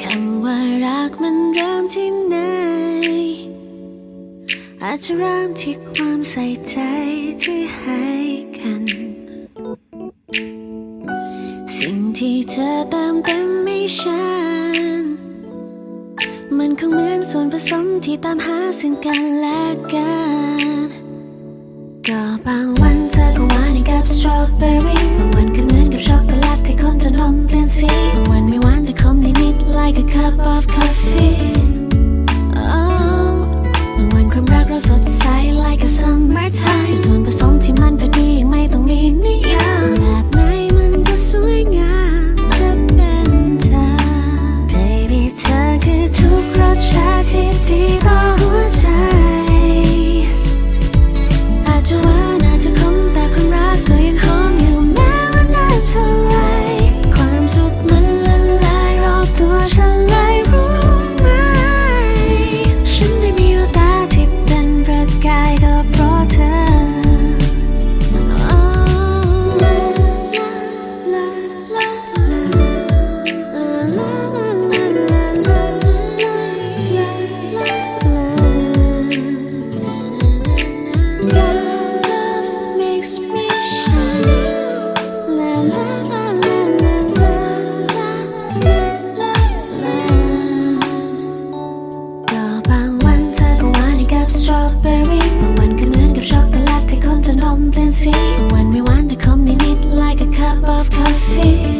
คำว่ารักมันเริ่มที่ อาจจะเริ่มที่ความใส่ใจที่ให้กัน สิ่งที่เธอเติมเต็มไม่ฉัน มันคงเหมือนส่วนผสมที่ตามหาซึ่งกันและกันก็บางวันเธอก็หวานกับสตรอเบอรี่บางวันก็เหมือนกับช็อกโกแลตที่คนจนนมเปลี่ยนสีบางวันไม่ summertime. of coffee